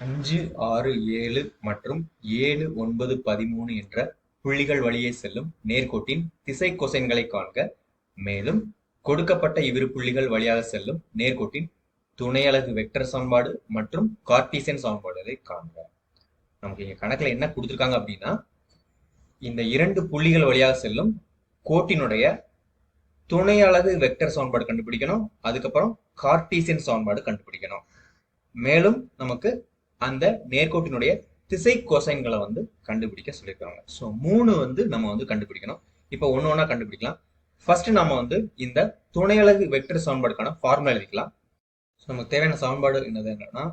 அஞ்சு ஆறு ஏழு மற்றும் ஏழு ஒன்பது பதிமூணு என்ற புள்ளிகள் வழியே செல்லும் நேர்கோட்டின் திசை கொசைன்களை காண்க. மேலும் கொடுக்கப்பட்ட இவ்விரு புள்ளிகள் வழியாக செல்லும் நேர்கோட்டின் துணையலகு வெக்டர் சமன்பாடு மற்றும் கார்டீசியன் சமன்பாடுகளை காண்க. நமக்கு இங்க கணக்குல என்ன கொடுத்துருக்காங்க அப்படின்னா இந்த இரண்டு புள்ளிகள் வழியாக செல்லும் கோட்டினுடைய துணை அலகு வெக்டர் சமன்பாடு கண்டுபிடிக்கணும் அதுக்கப்புறம் கார்டீசியன் சமன்பாடு கண்டுபிடிக்கணும். மேலும் நமக்கு அந்த நேர்கோட்டினுடைய திசை கோசைன்களை வந்து கண்டுபிடிக்க சொல்லியிருக்காங்க. ஸோ மூணு வந்து நம்ம வந்து கண்டுபிடிக்கணும். இப்போ ஒன்று ஒன்றா கண்டுபிடிக்கலாம். ஃபர்ஸ்ட் நம்ம வந்து இந்த துணையலகு வெக்டர் சமன்பாடுக்கான ஃபார்முலா எழுதிக்கலாம். ஸோ நமக்கு தேவையான சமன்பாடு என்னது என்னன்னா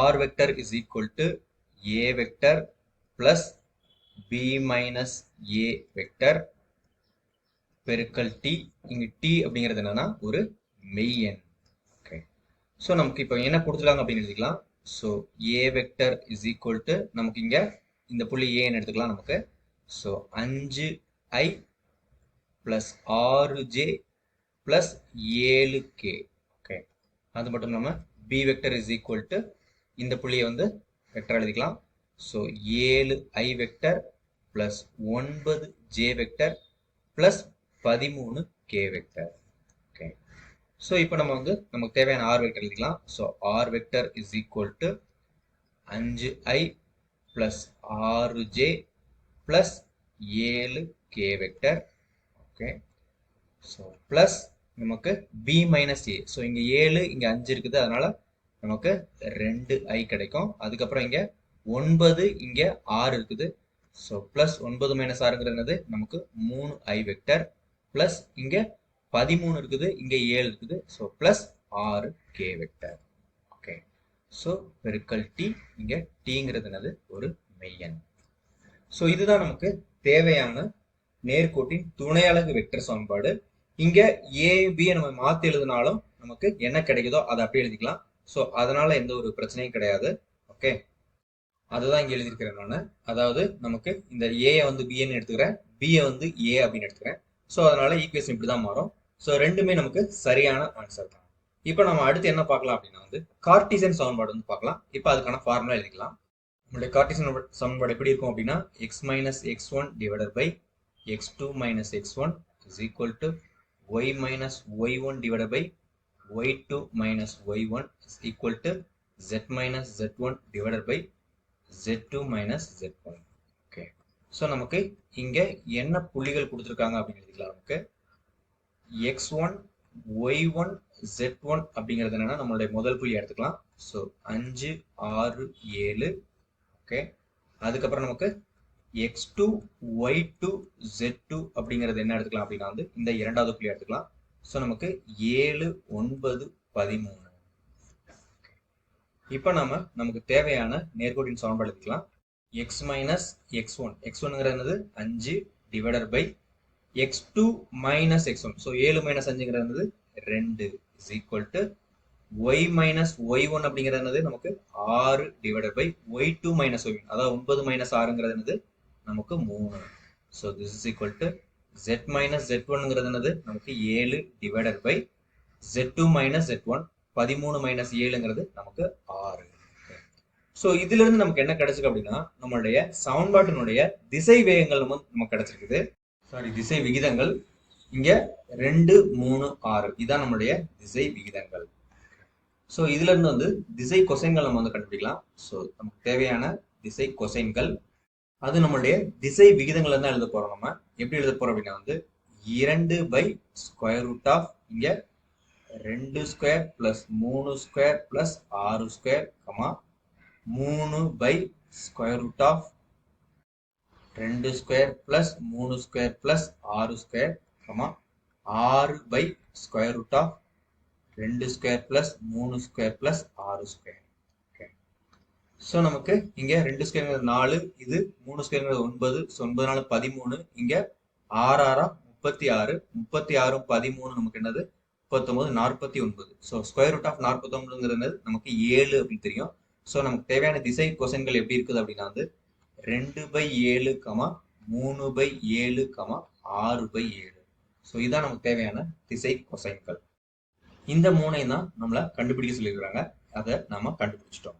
R vector is equal to A vector plus B minus A vector பெருக்கல் டி இங்கே டி அப்படிங்கிறது என்னன்னா ஒரு மெய் எண். ஓகே ஸோ நமக்கு இப்போ என்ன கொடுத்துருக்காங்க அப்படின்னு எழுதிக்கலாம். So A vector is equal to நமக்கு இங்கே இந்த புள்ளி ஏன்னு எடுத்துக்கலாம் நமக்கு. ஸோ அஞ்சு ஐ ப்ளஸ் ஆறு ஜே ப்ளஸ் ஏழு கே ஓகே அது மட்டும் இல்லாமல் B vector is equal to இந்த புள்ளியை வந்து வெக்டர் எழுதிக்கலாம். ஸோ ஏழு ஐ வெக்டர் ப்ளஸ் ஒன்பது ஜே வெக்டர் ப்ளஸ் பதிமூணு கே வெக்டர் ஸோ இப்போ நம்ம வந்து நமக்கு தேவையான ஆர் வெக்டர் எழுதிக்கலாம். So R vector is equal to அஞ்சு ஐ ப்ளஸ் ஆறு ஜே ப்ளஸ் ஏழு K vector okay so plus நமக்கு பி மைனஸ் ஏ ஸோ இங்கே ஏழு இங்கே அஞ்சு இருக்குது. அதனால நமக்கு ரெண்டு ஐ கிடைக்கும். அதுக்கப்புறம் இங்கே ஒன்பது இங்கே ஆறு இருக்குது. ஸோ ப்ளஸ் ஒன்பது மைனஸ் ஆறுங்கிறது நமக்கு மூணு ஐ வெக்டர் ப்ளஸ் இங்கே பதிமூணு இருக்குது இங்கே ஏழு இருக்குது. ஸோ ப்ளஸ் ஆறு கே வெக்டர் ஓகே ஸோ பெருக்கல் டி இங்கே டிங்கிறது என்னது? ஒரு மெய்யன் ஸோ இதுதான் நமக்கு தேவையான நேர்கோட்டின் துணை அலகு வெக்டர் சமன்பாடு. இங்க ஏபியை நம்ம மாத்தி எழுதினாலும் நமக்கு என்ன கிடைக்குதோ அதை அப்படியே எழுதிக்கலாம். ஸோ அதனால எந்த ஒரு பிரச்சனையும் கிடையாது. ஓகே அதுதான் இங்க எழுதியிருக்கிறேன் நான். அதாவது நமக்கு இந்த ஏ வந்து பிஎன்னு எடுத்துக்கிறேன். பிஏ வந்து ஏ அப்படின்னு எடுத்துக்கிறேன். ஸோ அதனால ஈக்குவேஷன் இப்படி தான் மாறும். ஸோ ரெண்டுமே நமக்கு சரியான ஆன்சர் தான். இப்போ நம்ம அடுத்து என்ன பார்க்கலாம் அப்படின்னா வந்து கார்டிசன் சமன்பாடு வந்து பார்க்கலாம். இப்போ அதுக்கான ஃபார்முலா எழுதிக்கலாம். நம்மளுடைய கார்டிசன் சமன்பாடு எப்படி இருக்கும் அப்படின்னா X minus X one divided by X two minus X one is equal to Y minus Y one divided by Y two minus Y one is equal to Z minus Z one divided by Z two minus Z one okay so நமக்கு இங்கே என்ன புள்ளிகள் கொடுத்துருக்காங்க அப்படின்னு எழுதிக்கலாம் நமக்கு. X1 y1 z1 அப்படிங்கிறது என்னன்னா நம்மளுடைய முதல் புள்ளி எடுத்துக்கலாம். ஸோ அஞ்சு ஆறு ஏழு. ஓகே அதுக்கப்புறம் நமக்கு X two Y two Z two அப்படிங்கிறது என்ன எடுத்துக்கலாம் அப்படின்னா வந்து இந்த இரண்டாவது புள்ளி எடுத்துக்கலாம். ஸோ நமக்கு ஏழு ஒன்பது பதிமூணு. இப்போ நம்ம நமக்கு தேவையான நேர்கோட்டின் சமன்பாடு எடுத்துக்கலாம் X minus X one X ஒன்னுங்கிறது அஞ்சு divided by X two minus X one so ஏழு மைனஸ் அஞ்சுங்கிறது ரெண்டு is equal to Y minus Y one அப்படிங்கிறது நமக்கு ஆறு divided by Y two minus Y one அதாவது ஒன்பது மைனஸ் ஆறுங்கிறது என்னது? நமக்கு மூணு. So this is equal to Z minus Z ஒன்ங்கிறது என்னது? நமக்கு ஏழு divided by Z two minus Z one பதிமூணு மைனஸ் ஏழுங்கிறது நமக்கு ஆறு. ஸோ இதுல இருந்து நமக்கு என்ன கிடைச்சிருக்கு அப்படின்னா நம்மளுடைய சமன்பாட்டினுடைய திசை வேகங்கள் நமக்கு கிடைச்சிருக்குது. சாரி திசை விகிதங்கள். இங்க ரெண்டு மூணு ஆறு. இதான் நம்மளுடைய திசை விகிதங்கள். ஸோ இதுல இருந்து வந்து திசை கொசைன்கள் நம்ம வந்து கண்டுபிடிக்கலாம். ஸோ நமக்கு தேவையான திசை கொசைன்கள். அது நம்மளுடைய திசை விகிதங்கள் தான் எழுத போறோம் நம்ம. எப்படி எழுத போறோம் அப்படின்னா வந்து இரண்டு பை ஸ்கொயர் ரூட் ஆஃப் இங்க ரெண்டு ஸ்கொயர் பிளஸ் மூணு ஸ்கொயர் பிளஸ் ஆறு ஸ்கொயர் கமா மூணு பை ஸ்கொயர் ரூட் ஆஃப் ரெண்டு ஸ்கொயர் பிளஸ் மூணு ஸ்கொயர் பிளஸ் ஆறு ஸ்கொயர் கமா ஆறு பை ஸ்கொயர் ரூட் ஆஃப் ரெண்டு ஸ்கொயர் பிளஸ் மூணு ஸ்கொயர் பிளஸ் ஆறு ஸ்கொயர். ஓகே ஸோ நமக்கு இங்கே ரெண்டு ஸ்கொயருங்கிறது நாலு இது மூணு ஸ்கொயருங்கிறது ஒன்பது ஸோ ஒன்பது நாலு பதிமூணு இங்கே ஆறு ஆறா முப்பத்தி ஆறு முப்பத்தி ஆறும் பதிமூணு நமக்கு என்னது? முப்பத்தொம்பது நாற்பத்தி ஒன்பது ஸோ ஸ்கொயர் ரூட் ஆஃப் நாற்பத்தொன்பதுங்கிறது நமக்கு ஏழு அப்படின்னு தெரியும். ஸோ நமக்கு தேவையான திசை கொசன்கள் எப்படி இருக்குது அப்படின்னா வந்து ரெண்டு பை ஏழு கமா மூணு பை ஏழு கமா ஆறு பை ஏழு. ஸோ இதான் நமக்கு தேவையான திசை கொசைன்கள். இந்த மூணையும் தான் நம்மளை கண்டுபிடிக்க சொல்லியிருக்கிறாங்க. அதை நாம கண்டுபிடிச்சிட்டோம்.